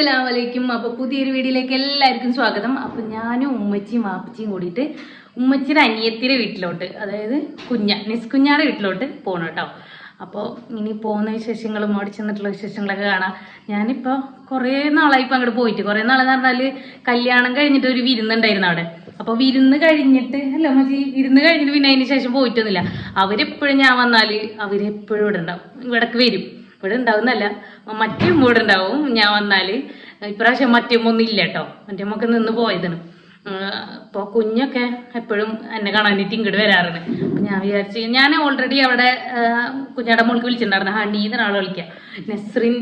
അസ്സലാമലൈക്കും. അപ്പോൾ പുതിയൊരു വീഡിയോയിലേക്ക് എല്ലാവർക്കും സ്വാഗതം. അപ്പോൾ ഞാനും ഉമ്മച്ചിയും വാപ്പച്ചിയും കൂടിയിട്ട് ഉമ്മച്ചിയുടെ അനിയത്തിയുടെ വീട്ടിലോട്ട് അതായത് കുഞ്ഞ നിസ് നിസ്കുഞ്ഞാടെ വീട്ടിലോട്ട് പോകണം കേട്ടോ. അപ്പോൾ ഇനി പോകുന്ന വിശേഷങ്ങളും അവിടെ ചെന്നിട്ടുള്ള വിശേഷങ്ങളൊക്കെ കാണാം. ഞാനിപ്പോൾ കുറേ നാളായി ഇപ്പം അങ്ങോട്ട് പോയിട്ട്. കുറേ നാളെന്ന് പറഞ്ഞാൽ കല്യാണം കഴിഞ്ഞിട്ട് ഒരു വിരുന്നുണ്ടായിരുന്നു അവിടെ. അപ്പോൾ വിരുന്ന് കഴിഞ്ഞിട്ട് അല്ല മതി വിരുന്ന് കഴിഞ്ഞിട്ട് പിന്നെ അതിന് ശേഷം പോയിട്ടൊന്നുമില്ല. അവരെപ്പോഴും ഞാൻ വന്നാൽ അവരെപ്പോഴും ഇവിടെ ഉണ്ടാവും. ഇവിടേക്ക് വരും. ഇവിടെ ഉണ്ടാവുന്നല്ല. മറ്റേ ഇവിടെ ഉണ്ടാവും ഞാൻ വന്നാൽ ഇപ്രാവശ്യം മറ്റേമ്മൊന്നും ഇല്ല കേട്ടോ മറ്റേ മറ്റേമ്മൊക്കെ നിന്ന് പോയതാണ്. അപ്പോൾ കുഞ്ഞൊക്കെ എപ്പോഴും എന്നെ കാണാനിട്ട് ഇങ്ങോട്ട് വരാറുണ്ട്. ഞാൻ വിചാരിച്ച് ഞാൻ ഓൾറെഡി അവിടെ കുഞ്ഞാടെ മോൾക്ക് വിളിച്ചിട്ടുണ്ടായിരുന്നു. ഹണി എന്ന ആൾ വിളിക്കുക. നെസ്രിൻ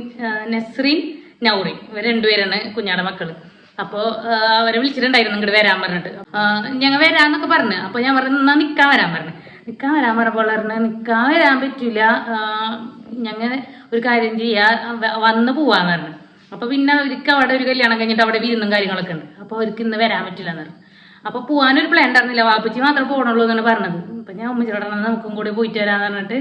നെസ്രിൻ നൗറിൻ ഇവർ രണ്ടുപേരാണ് കുഞ്ഞാടെ മക്കൾ അപ്പോൾ അവരെ വിളിച്ചിട്ടുണ്ടായിരുന്നു ഇങ്ങോട്ട് വരാൻ പറഞ്ഞിട്ട്. ഞങ്ങൾ വരാന്നൊക്കെ പറഞ്ഞു. അപ്പോൾ ഞാൻ പറഞ്ഞു എന്നാൽ നിൽക്കാൻ വരാൻ പറഞ്ഞു. നിൽക്കാൻ വരാൻ പറഞ്ഞപ്പോൾ പറഞ്ഞു നിൽക്കാൻ വരാൻ പറ്റൂല. ഞങ്ങൾ ഒരു കാര്യം ചെയ്യാ? വന്ന് പോവാന്ന് പറഞ്ഞു. അപ്പൊ പിന്നെ അവർക്ക് അവിടെ ഒരു കല്യാണം കഴിഞ്ഞിട്ട് അവിടെ വിരുന്നും കാര്യങ്ങളൊക്കെ ഉണ്ട്. അപ്പൊ അവർക്ക് ഇന്ന് വരാൻ പറ്റില്ല എന്ന് പറഞ്ഞു. അപ്പൊ പോകാനൊരു പ്ലാൻ ഉണ്ടായിരുന്നില്ല. വാപ്പച്ചി മാത്രം പോകണുള്ളൂ എന്നാണ് പറഞ്ഞത്. അപ്പൊ ഞാൻ ഉമ്മച്ചിയോടെ നമുക്കും കൂടി പോയിട്ട് വരാന്ന് പറഞ്ഞിട്ട്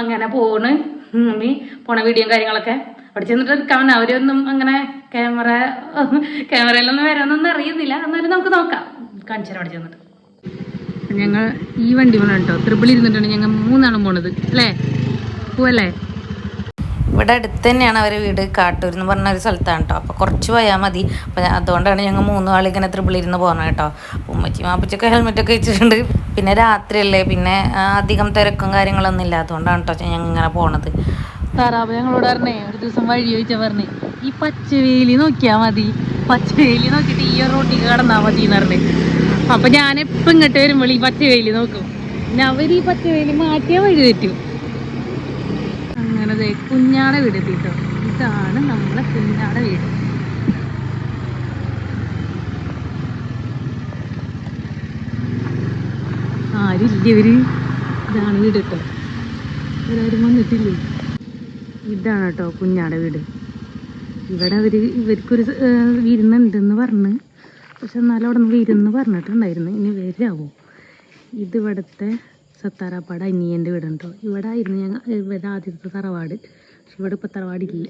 അങ്ങനെ പോണ്. ഉമ്മി പോണ വീഡിയോ കാര്യങ്ങളൊക്കെ. അവിടെ ചെന്നിട്ട് എടുക്കാൻ അവരൊന്നും അങ്ങനെ ക്യാമറ ക്യാമറയിലൊന്നും വരാനൊന്നും അറിയുന്നില്ല. എന്നാലും നമുക്ക് നോക്കാം. കാണിച്ചു തരാം അവിടെ ചെന്നിട്ട്. ഞങ്ങൾ ഈ വണ്ടി പോകണം കേട്ടോ. ത്രിപിൾ ഇരുന്നിട്ടാണ് ഞങ്ങൾ മൂന്നാളും പോണത്. അല്ലേ? പോവല്ലേ? ഇവിടെ അടുത്ത് തന്നെയാണ് അവരെ വീട്. കാട്ടൂർ എന്ന് പറഞ്ഞ ഒരു സ്ഥലത്താണ് കേട്ടോ. അപ്പോൾ കുറച്ച് പോയാൽ മതി. അപ്പോൾ അതുകൊണ്ടാണ് ഞങ്ങൾ മൂന്ന് ആളിങ്ങനെ ത്രിപിളിരുന്ന് പോകുന്നത് കേട്ടോ. ഉമ്മച്ചി മാപ്പച്ചൊക്കെ ഹെൽമെറ്റൊക്കെ വെച്ചിട്ടുണ്ട്. പിന്നെ രാത്രിയല്ലേ. പിന്നെ അധികം തിരക്കും കാര്യങ്ങളൊന്നും ഇല്ല. അതുകൊണ്ടാണ് കേട്ടോ ഞങ്ങൾ ഇങ്ങനെ പോണത്. താറാവ് ഞങ്ങളോട് പറഞ്ഞേ ഒരു ദിവസം വഴി ചോദിച്ചാൽ പറഞ്ഞേ ഈ പച്ചവേലി നോക്കിയാൽ മതി. പച്ചവേലി നോക്കിയിട്ട് ഈ റോട്ടിൽ കടന്നാൽ മതി എന്ന് പറഞ്ഞേ. അപ്പൊ ഞാനെപ്പോ ഇങ്ങോട്ട് വരുമ്പോൾ ഈ പച്ച വെയിൽ നോക്കും പിന്നെ ഈ വെയിൽ മാറ്റിയാ വഴി തെറ്റും. അങ്ങനെ കുഞ്ഞാടെ വീട് എത്തിട്ടോ. ഇതാണ് നമ്മളെ കുഞ്ഞാടെ വീട്. ആരില്ല ഇവർ ഇതാണ് വീട് കേട്ടോ ഇവരാരും വന്നിട്ടില്ലേ? ഇതാണ് കേട്ടോ കുഞ്ഞാടെ വീട്. ഇവിടെ അവർ ഇവർക്കൊരു വിരുന്നുണ്ടെന്ന് പറഞ്ഞ് പക്ഷെ എന്നാലും അവിടെ നിന്ന് ഇരുന്ന് പറഞ്ഞിട്ടുണ്ടായിരുന്നു. ഇനി വരാവോ? ഇതിവിടുത്തെ സത്താറാപ്പാട് അനിയന്റെ വീടുണ്ടോ? ഇവിടെ ആയിരുന്നു ഞങ്ങൾ ഇവിടെ ആദ്യത്തെ തറവാട്. പക്ഷെ ഇവിടെ ഇപ്പോൾ തറവാടില്ല.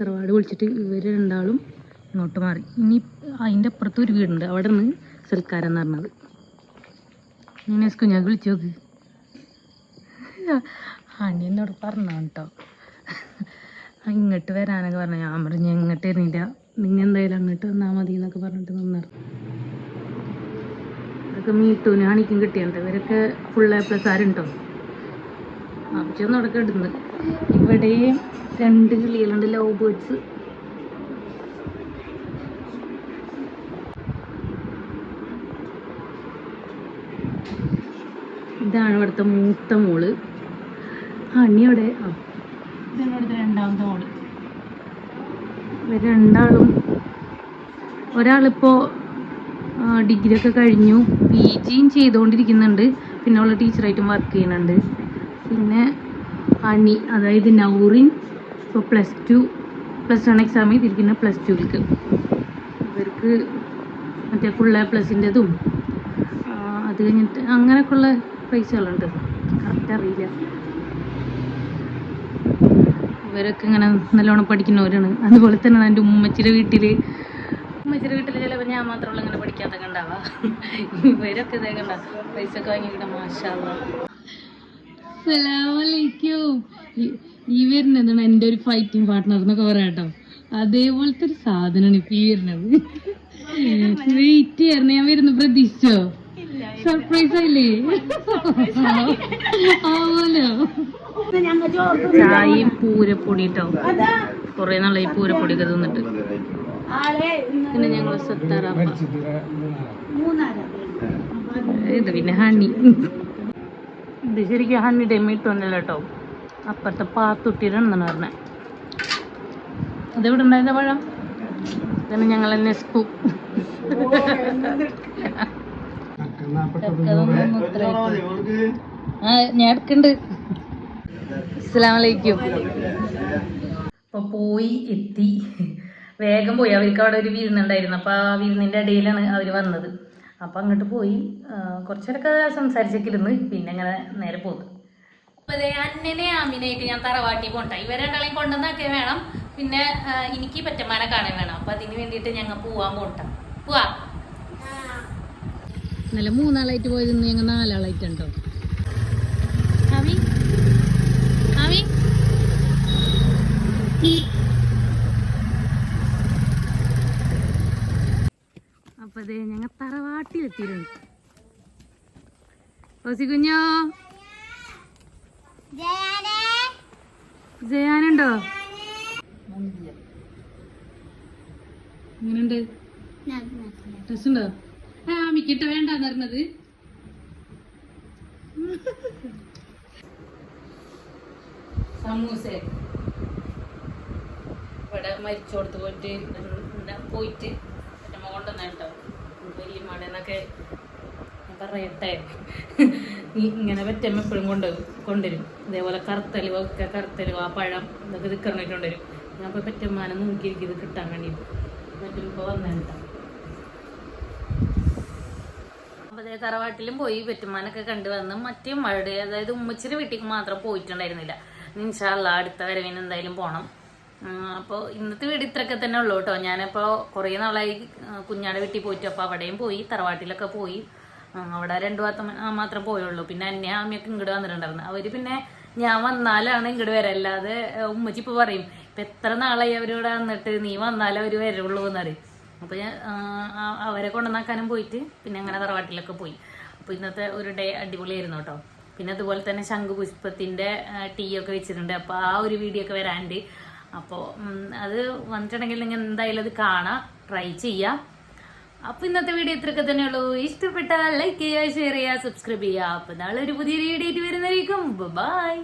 തറവാട് വിളിച്ചിട്ട് ഇവർ രണ്ടാളും ഇങ്ങോട്ട് മാറി. ഇനി അതിന്റെ അപ്പുറത്ത് ഒരു വീടുണ്ട്. അവിടെ നിന്ന് സൽക്കാരം എന്ന് പറഞ്ഞത്. ഞാൻ വിളിച്ചു നോക്ക്. എന്നോട് പറഞ്ഞു ഇങ്ങോട്ട് വരാനൊക്കെ പറഞ്ഞു. ഞാൻ പറഞ്ഞു ഇങ്ങോട്ട് വരുന്നില്ല. നിങ്ങൾ എന്തായാലും അങ്ങോട്ട് വന്നാൽ മതി എന്നൊക്കെ പറഞ്ഞിട്ട് നിന്നത്. ഇതൊക്കെ മീട്ടൂന് ഹണിക്കും കിട്ടിയുണ്ട് ഇവരൊക്കെ ഫുൾ എ പ്ലസ് ആരുണ്ടോ? ആവശ്യം അവിടെ ഇടുന്നത് ഇവിടെയും രണ്ട് കിളികളുണ്ട് ലവ് ബേർഡ്സ് ഇതാണ് ഇവിടുത്തെ മൂത്ത മോൾ. അവിടെ ആ. ഇതാണ് ഇവിടുത്തെ രണ്ടാമത്തെ മോൾ. ഇവർ രണ്ടാളും ഒരാളിപ്പോൾ ഡിഗ്രി ഒക്കെ കഴിഞ്ഞു പി ജിയും ചെയ്തുകൊണ്ടിരിക്കുന്നുണ്ട് പിന്നെ അവൾ ടീച്ചറായിട്ടും വർക്ക് ചെയ്യുന്നുണ്ട്. പിന്നെ അണി അതായത് നൗറിൻ ഇപ്പോൾ plus two plus one exam ചെയ്തിരിക്കുന്ന പ്ലസ് ടുവിലേക്ക് ഇവർക്ക് മറ്റേ ഫുൾ പ്ലസിന്റെതും അത് കഴിഞ്ഞിട്ട് അങ്ങനെയൊക്കെയുള്ള പൈസകളുണ്ട്. കറക്റ്റ് അറിയില്ല. ഇവരൊക്കെ ഇങ്ങനെ നല്ലോണം പഠിക്കുന്നവരാണ്. അതുപോലെ തന്നെ എന്റെ ഉമ്മച്ചിയുടെ വീട്ടിൽ ഉമ്മച്ചിയുടെ വീട്ടിൽ ചിലപ്പോൾ ഞാൻ മാത്രമുള്ള ഇങ്ങനെ പഠിക്കാത്തൊക്കെ ഉണ്ടാവുക. ഇവരൊക്കെ ഇതേ കണ്ട പൈസ ഒക്കെ വാങ്ങിക്കിട്ട മാഷാലൈക്കും ഈ വരുന്നതാണ് എന്റെ ഒരു ഫൈറ്റിംഗ് പാർട്ട്ണർ എന്നൊക്കെ പറയാം കേട്ടോ. അതേപോലത്തെ ഒരു സാധനമാണ് ഇപ്പൊ ഈ വരുന്നത്. വെയിറ്റ് ചെയ്യാറുണ്ട് ഞാൻ വരുന്ന. പ്രതീക്ഷിച്ചോ? സർപ്രൈസ് ആയില്ലേ ആവോലോ ചായയും പൂരപ്പൊടി കേട്ടോ കൊറേ നാളെ ഈ പൂരപ്പൊടി ഒക്കെ തിന്നിട്ട് പിന്നെ ഞങ്ങൾ സത്താറാപ്പ ഇത് പിന്നെ ഹണി. ഇത് ശരിക്കും ഹണിയുടെ മീട്ടൊന്നല്ല കേട്ടോ അപ്പുറത്തെ പാത്തുട്ടിയിലാണ് പറഞ്ഞത് അതെവിടെ ഉണ്ടായിരുന്ന പഴം? പിന്നെ ഞങ്ങൾ തന്നെ നെസ്കു ആ ഞാൻ എടുക്കണ്ട്. അസ്സലാമലൈക്കും. അപ്പൊ പോയി എത്തി. വേഗം പോയി. അവർക്ക് അവിടെ ഒരു വിരുന്നുണ്ടായിരുന്നു അപ്പൊ ആ വിരുന്നിന്റെ ഇടയിലാണ് അവർ വന്നത്. അപ്പൊ അങ്ങോട്ട് പോയി. കുറച്ചേരൊക്കെ സംസാരിച്ചൊക്കെ ഇരുന്ന് പിന്നെ അങ്ങനെ നേരെ പോകുന്നു അപ്പൊ അന്നനെ അമ്മിനായിട്ട് ഞാൻ തറവാട്ടി പോണ്ട ഇവരെ രണ്ടാളെയും കൊണ്ടുവന്നൊക്കെ വേണം. പിന്നെ എനിക്ക് പറ്റമാനെ കാണാൻ വേണം. അപ്പൊ അതിന് വേണ്ടിയിട്ട് ഞങ്ങൾ പോവാൻ പോണ്ട പോവാ. ഇന്നലെ മൂന്നാളായിട്ട് പോയത് ഇന്ന് ഞങ്ങൾ നാലാളായിട്ടുണ്ടോ. ആമി? അപ്പൊ അതെ ഞങ്ങൾ തറവാട്ടിലെത്തിയിട്ടുണ്ട്. ഓസി കുഞ്ഞോ? ജയാനുണ്ടോ? ഇങ്ങനെ രസമുണ്ടോ ആ മിക്കിട്ട വേണ്ടെന്ന് പറഞ്ഞത്. സമൂസ. ഇവിടെ മരിച്ചോടത്ത് പോയിട്ട് പോയിട്ട് എന്റെ കേട്ടോ വലിയ മടന്നൊക്കെ പറയട്ടെ. നീ ഇങ്ങനെ പറ്റമ്മ എപ്പോഴും കൊണ്ട് കൊണ്ടുവരും. ഇതേപോലെ കറുത്തലുവ ഒക്കെ കറുത്തലുവ പഴം ഇതൊക്കെ ഇത് കൊണ്ടുവരും. ഞാൻ പോയി പറ്റമ്മാനെ നോക്കി ഇത് കിട്ടാൻ വേണ്ടിയിട്ട്. പറ്റുമ്പോ ഇപ്പോൾ വന്ന കേട്ടോ അപ്പോൾ അതേ തറവാട്ടിലും പോയി പെറ്റുമാനൊക്കെ കണ്ടു വന്ന് മറ്റേ മഴയുടെ അതായത് ഉമ്മച്ചിരി വീട്ടിലേക്ക് മാത്രം പോയിട്ടുണ്ടായിരുന്നില്ല. ഇൻഷാല്ല അടുത്ത വരവിന് എന്തായാലും പോണം. അപ്പോൾ ഇന്നത്തെ വീട് ഇത്രയൊക്കെ തന്നെ ഉള്ളൂ കേട്ടോ. ഞാനിപ്പോൾ കുറേ നാളായി കുഞ്ഞാടെ വീട്ടിൽ പോയിട്ട് അപ്പോൾ അവിടെയും പോയി തറവാട്ടിലൊക്കെ പോയി. അവിടെ രണ്ടു ഭാഗത്ത് മാത്രം പോയുള്ളൂ. പിന്നെ അന്യ അമ്മയൊക്കെ ഇങ്ങോട്ട് വന്നിട്ടുണ്ടായിരുന്നു. അവർ പിന്നെ ഞാൻ വന്നാലാണ് ഇങ്ങോട്ട് വരാം. അല്ലാതെ ഉമ്മച്ചി ഇപ്പോൾ പറയും ഇപ്പം എത്ര നാളായി അവരിവിടെ വന്നിട്ട്? നീ വന്നാലേ അവർ വരുള്ളൂ എന്നറിയും അപ്പോൾ ഞാൻ അവരെ കൊണ്ടുവന്നാക്കാനും പോയിട്ട് പിന്നെ അങ്ങനെ തറവാട്ടിലൊക്കെ പോയി. അപ്പോൾ ഇന്നത്തെ ഒരു ഡേ അടിപൊളിയായിരുന്നു കേട്ടോ. പിന്നെ അതുപോലെ തന്നെ ശംഖുപുഷ്പത്തിന്റെ ടീ ഒക്കെ വെച്ചിട്ടുണ്ട്. അപ്പോൾ ആ ഒരു വീഡിയോ ഒക്കെ വരാണ്ട്. അപ്പോൾ അത് വന്നിട്ടുണ്ടെങ്കിൽ നിങ്ങൾ എന്തായാലും അത് കാണാം ട്രൈ ചെയ്യാം. അപ്പോൾ ഇന്നത്തെ വീഡിയോ ഇത്രയൊക്കെ തന്നെയുള്ളൂ ഇഷ്ടപ്പെട്ടാൽ ലൈക്ക് ചെയ്യുക ഷെയർ ചെയ്യുക സബ്സ്ക്രൈബ് ചെയ്യുക. അപ്പോൾ നാളെ ഒരു പുതിയൊരു വീഡിയോ ആയിട്ട് വരുന്നതായിരിക്കും. ബൈ